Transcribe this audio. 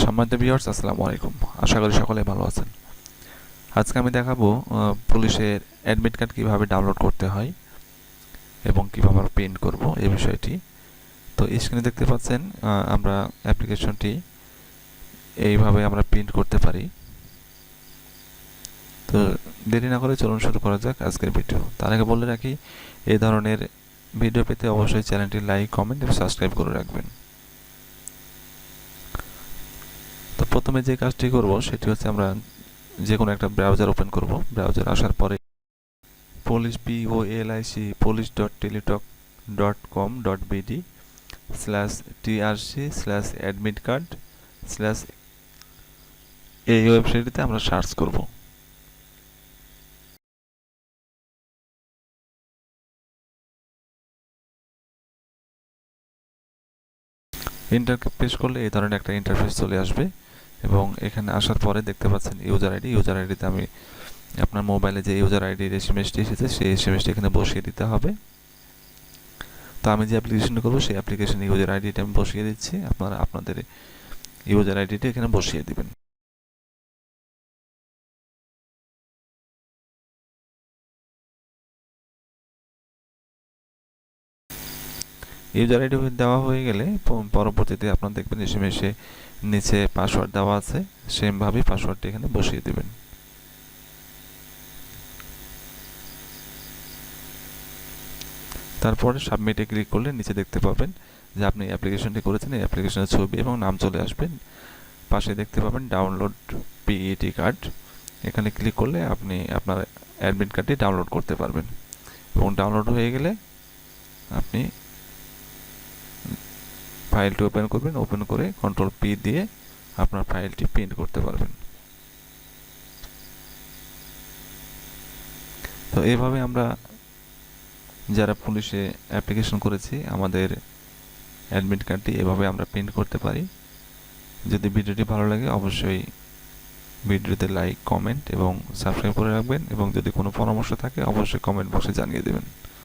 সম্মানিত ভিউয়ার্স আসসালামু আলাইকুম। আশা করি সকলে ভালো আছেন। আজকে আমি দেখাবো পুলিশের অ্যাডমিট কার্ড কীভাবে ডাউনলোড করতে হয় এবং কীভাবে প্রিন্ট করব এই বিষয়টি। তো স্ক্রিনে দেখতে পাচ্ছেন আমরা অ্যাপ্লিকেশনটি এইভাবে আমরা প্রিন্ট করতে পারি। তো দেরি না করে চলুন শুরু করা যাক আজকের ভিডিও তার আগে বলে রাখি, এই ধরনের ভিডিও পেতে অবশ্যই চ্যানেলটি লাইক কমেন্ট এবং সাবস্ক্রাইব করে রাখবেন তো প্রথমে যে কাজটি করব সেটি হচ্ছে আমরা যে কোনো একটা ব্রাউজার ওপেন করব। ব্রাউজার আসার পরে police P O L I C police dot Teletalk dot com dot BD slash TRC slash admit card slash এই ওয়েবসাইটটিতে আমরা সার্চ করব। ইন্টার পেশ করলে এই ধরনের একটা ইন্টারফেস চলে আসবে। এবং এখানে আসার পরে দেখতে পাচ্ছেন ইউজার আইডি ইউজার আইডিতে আমি আপনার মোবাইলে যে ইউজার আইডির এসএমএসটি এসেছে, সেই এসএমএসটি এখানে বসিয়ে দিতে হবে। তো আমি যে অ্যাপ্লিকেশন করব, সেই অ্যাপ্লিকেশন ইউজার আইডিটা আমি বসিয়ে দিচ্ছি। আপনারা আপনাদের ইউজার আইডিটা এখানে বসিয়ে দিবেন। ইউজার আইডি দেওয়া হয়ে গেলে পরবর্তীতে আপনারা দেখবেন এসে এসএমএসে নিচে পাসওয়ার্ড দেওয়া আছে সেমভাবেই পাসওয়ার্ডটি এখানে বসিয়ে দেবেন। তারপরে সাবমিটে ক্লিক করলে নিচে দেখতে পাবেন যে আপনি অ্যাপ্লিকেশনটি করেছেন, এই অ্যাপ্লিকেশনের ছবি এবং নাম চলে আসবেন পাশে দেখতে পাবেন ডাউনলোড পিইটি কার্ড এখানে ক্লিক করলে আপনি আপনার অ্যাডমিট কার্ডটি ডাউনলোড করতে পারবেন। এবং ডাউনলোড হয়ে গেলে আপনি ফাইলটি ওপেন করবেন ওপেন করে কন্ট্রোল পি দিয়ে আপনার ফাইলটি প্রিন্ট করতে পারবেন। তো এইভাবে আমরা যারা পুলিশে অ্যাপ্লিকেশন করেছি, আমাদের অ্যাডমিট কার্ডটি এভাবে আমরা প্রিন্ট করতে পারি। যদি ভিডিওটি ভালো লাগে, অবশ্যই ভিডিওতে লাইক কমেন্ট এবং সাবস্ক্রাইব করে রাখবেন এবং যদি কোনো পরামর্শ থাকে, অবশ্যই কমেন্ট বক্সে জানিয়ে দেবেন।